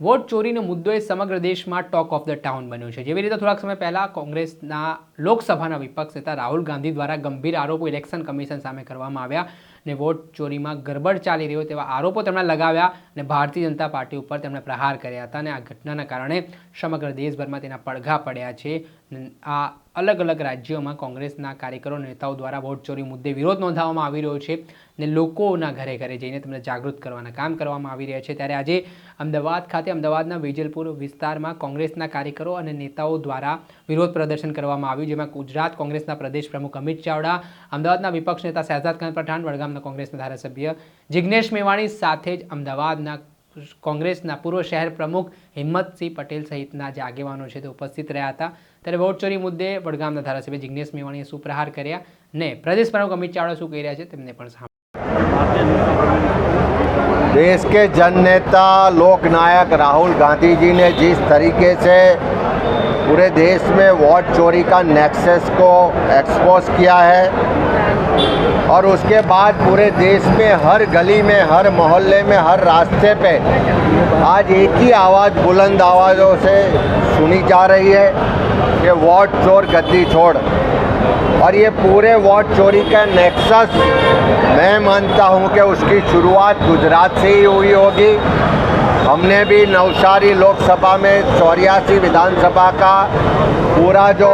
Vote ચોરીનો મુદ્દો એ સમગ્ર દેશમાં ટોક ઓફ ધ ટાઉન બન્યો છે. જેવી રીતે થોડાક સમય પહેલા કોંગ્રેસના લોકસભાના વિપક્ષ નેતા રાહુલ ગાંધી દ્વારા ગંભીર આરોપો ઇલેક્શન કમિશન સામે કરવામાં આવ્યા અને વોટ ચોરીમાં ગરબડ ચાલી રહ્યો તેવા આરોપો તેમણે લગાવ્યા અને ભારતીય જનતા પાર્ટી ઉપર તેમણે પ્રહાર કર્યા હતા અને આ ઘટનાના કારણે સમગ્ર દેશભરમાં તેના પડઘા પડ્યા છે. આ અલગ અલગ રાજ્યોમાં કોંગ્રેસના કાર્યકરો, નેતાઓ દ્વારા વોટ ચોરી મુદ્દે વિરોધ નોંધાવવામાં આવી રહ્યો છે ને લોકોના ઘરે ઘરે જઈને તેમને જાગૃત કરવાના કામ કરવામાં આવી રહ્યા છે. ત્યારે આજે અમદાવાદ ખાતે, અમદાવાદના વેજલપુર વિસ્તારમાં કોંગ્રેસના કાર્યકરો અને નેતાઓ દ્વારા વિરોધ પ્રદર્શન કરવામાં આવ્યું, જેમાં ગુજરાત કોંગ્રેસના પ્રદેશ પ્રમુખ અમિત ચાવડા, અમદાવાદના વિપક્ષ નેતા શહેજાદ ખાન પઠાણ, વડગામના કોંગ્રેસના ધારાસભ્ય જિજ્ઞેશ મેવાણી સાથે જ અમદાવાદના કોંગ્રેસના પૂર્વ શહેર પ્રમુખ હિંમતસિંહ પટેલ સહિતના જે આગેવાનો છે તે ઉપસ્થિત રહ્યા હતા ત્યારે વોટ ચોરી મુદ્દે વડગામના ધારાસભ્ય જિજ્ઞેશ મેવાણીએ શું પ્રહાર કર્યા ને પ્રદેશ પ્રમુખ અમિત ચાવડા શું કહી રહ્યા છે તેમને પણ સાંભળ્યું देश के जन नेता लोक नायक राहुल गांधी जी ने जिस तरीके से पूरे देश में वोट चोरी का नेक्सस को एक्सपोज किया है और उसके बाद पूरे देश में, हर गली में, हर मोहल्ले में, हर रास्ते पे आज एक ही आवाज़, बुलंद आवाज़ों से सुनी जा रही है कि वोट चोर गद्दी छोड़। और ये पूरे वोट चोरी का नेक्सस, मैं मानता हूँ कि उसकी शुरुआत गुजरात से ही हुई होगी। हमने भी नवसारी लोकसभा में चौरासी विधानसभा का पूरा जो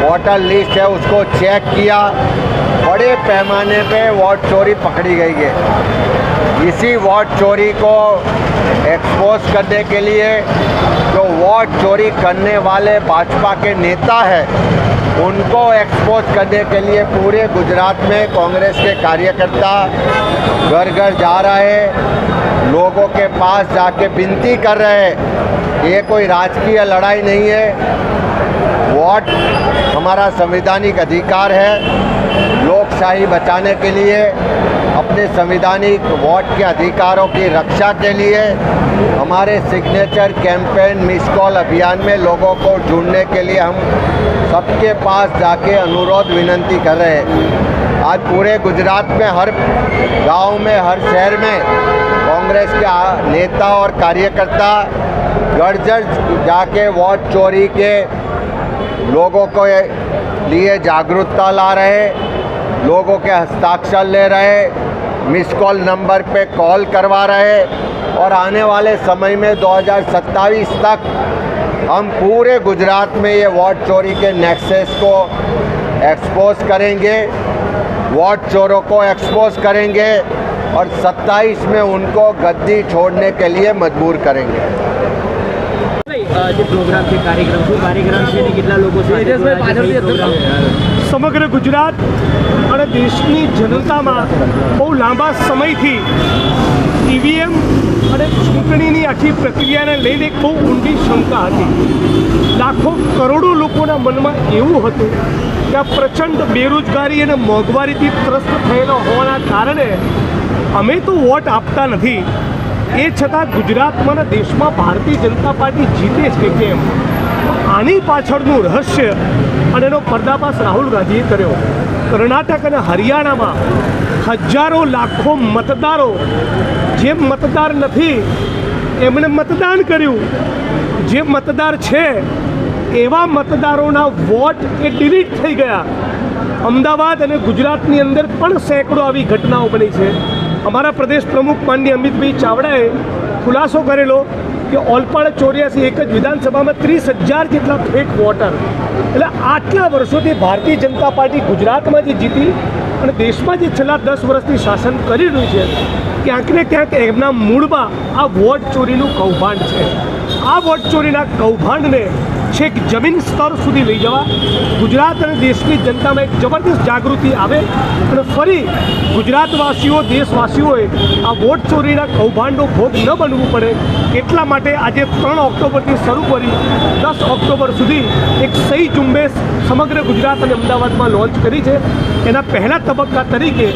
वोटर लिस्ट है उसको चेक किया। बड़े पैमाने पे वोट चोरी पकड़ी गई है। इसी वोट चोरी को एक्सपोज करने के लिए जो वोट चोरी करने वाले भाजपा के नेता हैं, उनको एक्सपोज करने के लिए पूरे गुजरात में कांग्रेस के कार्यकर्ता घर घर जा रहे लोगों के पास जाके विनती कर रहे ये कोई राजकीय लड़ाई नहीं है। वोट हमारा संवैधानिक अधिकार है। लोकशाही बचाने के लिए, अपने संवैधानिक वोट के अधिकारों की रक्षा के लिए, हमारे सिग्नेचर कैंपेन, मिस कॉल अभियान में लोगों को ढूँढने के लिए हम सबके पास जाके अनुरोध, विनंती कर रहे हैं। आज पूरे गुजरात में, हर गाँव में, हर शहर में कांग्रेस के नेता और कार्यकर्ता घर घर जाके वोट चोरी के लोगों को लिए जागरूकता ला रहे, लोगों के हस्ताक्षर ले रहे, मिस कॉल नंबर पे कॉल करवा रहे और आने वाले समय में 2027 तक हम पूरे गुजरात में ये वोट चोरी के नेक्सेस को एक्सपोज करेंगे, वोट चोरों को एक्सपोज करेंगे और 27 में उनको गद्दी छोड़ने के लिए मजबूर करेंगे। જે પ્રોગ્રામ છે કાર્યક્રમ શું કાર્યક્રમ છે ને કેટલા લોકો સાથે જોડાયા છે, કઈ પ્રોગ્રામ? સમગ્ર ગુજરાત અને દેશની જનતામાં બહુ લાંબા સમયથી ઈવીએમ અને ચૂંટણીની આખી પ્રક્રિયાને લઈને એક બહુ ઊંડી શંકા હતી લાખો કરોડો લોકોના મનમાં એવું હતું કે આ પ્રચંડ બેરોજગારી અને મોંઘવારીથી ત્રસ્ત થયેલા હોવાના કારણે અમે તો વોટ આપતા નથી એ છતાં ગુજરાતમાં દેશમાં ભારતીય જનતા પાર્ટી જીતે છે કેમ? આની પાછળનું રહસ્ય અને એનો પર્દાફાશ રાહુલ ગાંધીએ કર્યો. કર્ણાટક અને હરિયાણામાં હજારો લાખો મતદારો જે મતદાર નથી એમણે મતદાન કર્યું. જે મતદાર છે, એવા મતદારોના વોટ એ ડિલીટ થઈ ગયા. અમદાવાદ અને ગુજરાતની અંદર પણ સેંકડો આવી ઘટનાઓ બની છે. અમારા પ્રદેશ પ્રમુખ માનની અમિતભાઈ ચાવડાએ ખુલાસો કરેલો કે ઓલપાડ ચોર્યાસી એક જ વિધાનસભામાં ત્રીસ હજાર જેટલા ફેક વોટર એટલે આટલા વર્ષોથી ભારતીય જનતા પાર્ટી ગુજરાતમાં જે જીતી અને દેશમાં જે છેલ્લા દસ વર્ષથી શાસન કરી રહ્યું છે, ક્યાંક ને ક્યાંક એમના મૂળમાં આ વોટ ચોરીનું કૌભાંડ છે. આ વોટ ચોરીના કૌભાંડને છેક જમીન સ્તર સુધી લઈ જવા ગુજરાત અને દેશની જનતામાં એક જબરદસ્ત જાગૃતિ આવે અને ફરી ગુજરાતવાસીઓ, દેશવાસીઓએ આ વોટ ચોરીના કૌભાંડનો ભોગ ન બનવું પડે. એટલા માટે આજે ત્રણ ઓક્ટોબરથી શરૂ કરી દસ ઓક્ટોબર સુધી એક સહી ઝુંબેશ સમગ્ર ગુજરાત અને અમદાવાદમાં લોન્ચ કરી છે. એના પહેલા તબક્કા તરીકે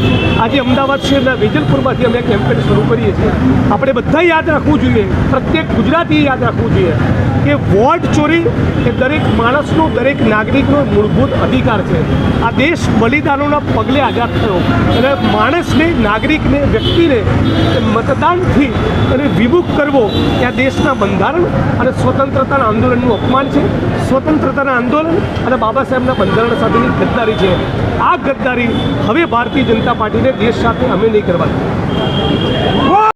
આજે અમદાવાદ શહેરના વેજલપુરમાંથી અમે કેમ્પેન શરૂ કરીએ છીએ. આપણે બધા યાદ રાખવું જોઈએ, પ્રત્યેક ગુજરાતીએ યાદ રાખવું જોઈએ કે વોટ ચોરી કે દરેક માણસનો, દરેક નાગરિકનો મૂળભૂત અધિકાર છે. આ દેશ બલિદાનોના પગલે આઝાદ થયો. અને માણસને, નાગરિકને, વ્યક્તિને મતદાનથી અને વિમુખ કરવો એ દેશના બંધારણ અને સ્વતંત્રતાના આંદોલનનું અપમાન છે. સ્વતંત્રતાના આંદોલન અને બાબા સાહેબના બંધારણ સાથેની ગદ્દારી છે. આ ગદ્દારી હવે ભારતીય જનતા પાર્ટીને દેશ સાથે અમે નહીં કરવાની.